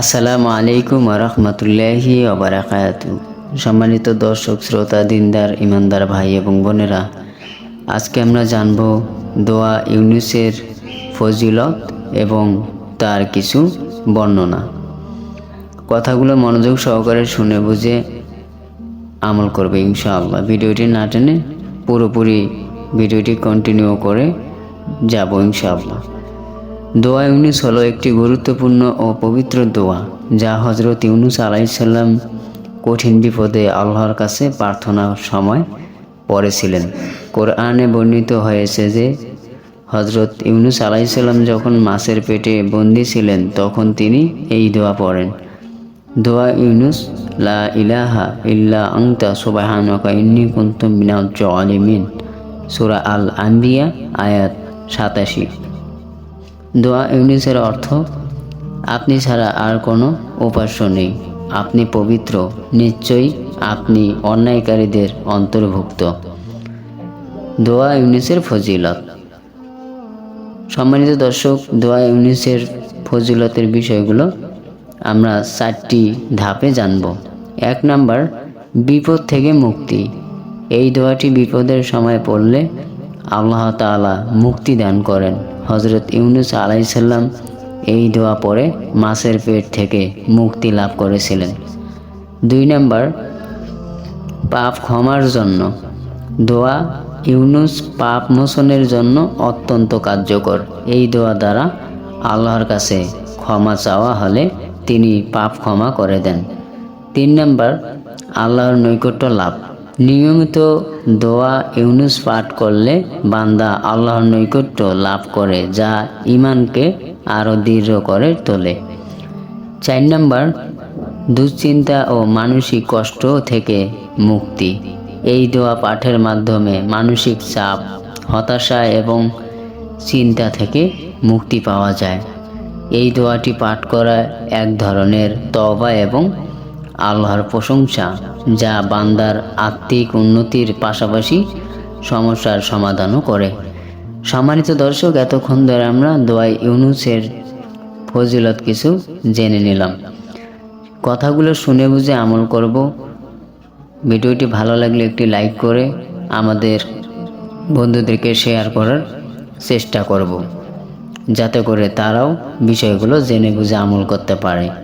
আসসালামু আলাইকুম রহমতুল্লাহি ওবরাকাতু। সম্মানিত দর্শক, শ্রোতা, দিনদার, ইমানদার ভাই এবং বোনেরা, আজকে আমরা জানব দোয়া ইউনুসের ফজিলত এবং তার কিছু বর্ণনা। কথাগুলো মনোযোগ সহকারে শুনে বুঝে আমল করবে ইনশাআল্লাহ। ভিডিওটি না টেনে পুরোপুরি ভিডিওটি কন্টিনিউ করে যাব ইনশাআল্লাহ। দোয়া ইউনুস হলো একটি গুরুত্বপূর্ণ ও পবিত্র দোয়া, যা হজরত ইউনুস আলাইসাল্লাম কঠিন বিপদে আল্লাহর কাছে প্রার্থনার সময় পড়েছিলেন। কোরআনে বর্ণিত হয়েছে যে হজরত ইউনুস আলাইসাল্লাম যখন মাছের পেটে বন্দি ছিলেন, তখন তিনি এই দোয়া পড়েন, দোয়া ইউনুস, লা ইলাহা ইল্লা আংতা সুবাহানকা ইন্নি কুন্তুম মিনাল সূরা আল আম্বিয়া আয়াত সাতাশি। দোয়া ইউনিসের অর্থ, আপনি ছাড়া আর কোনো উপাস্য নেই। আপনি পবিত্র, নিশ্চয়ই আপনি অন্যায়কারীদের অন্তর্ভুক্ত। দোয়া ইউনিসের ফজিলত। সম্মানিত দর্শক, দোয়া ইউনিসের ফজিলতের বিষয়গুলো আমরা চারটি ধাপে জানব। এক নাম্বার, বিপদ থেকে মুক্তি। এই দোয়াটি বিপদের সময় পড়লে আল্লাহ তাআলা মুক্তি দান করেন। হজরত ইউনুস আলাইসাল্লাম এই দোয়া পরে মাছের পেট থেকে মুক্তি লাভ করেছিলেন। দুই নাম্বার, পাপ ক্ষমার জন্য। দোয়া ইউনুস পাপ মোচনের জন্য অত্যন্ত কার্যকর। এই দোয়া দ্বারা আল্লাহর কাছে ক্ষমা চাওয়া হলে তিনি পাপ ক্ষমা করে দেন। তিন নাম্বার, আল্লাহর নৈকট্য লাভ। নিয়মিত দোয়া, ইউনুস পাঠ করলে বান্দা আল্লাহর নৈকট্য লাভ করে, যা ইমানকে আরও দৃঢ় করে তোলে। চার নম্বর, দুশ্চিন্তা ও মানসিক কষ্ট থেকে মুক্তি। এই দোয়া পাঠের মাধ্যমে মানসিক চাপ, হতাশা এবং চিন্তা থেকে মুক্তি পাওয়া যায়। এই দোয়াটি পাঠ করা এক ধরনের তবা এবং আল্লাহর প্রশংসা, যা বান্দার আত্মিক উন্নতির পাশাপাশি সমস্যার সমাধানও করে। সম্মানিত দর্শক, এতক্ষণ ধরে আমরা দোয়াই ইউনুসের ফজিলত কিছু জেনে নিলাম। কথাগুলো শুনে বুঝে আমল করব। ভিডিওটি ভালো লাগলে একটি লাইক করে আমাদের বন্ধুদেরকে শেয়ার করার চেষ্টা করব, যাতে করে তারাও বিষয়গুলো জেনে বুঝে আমল করতে পারে।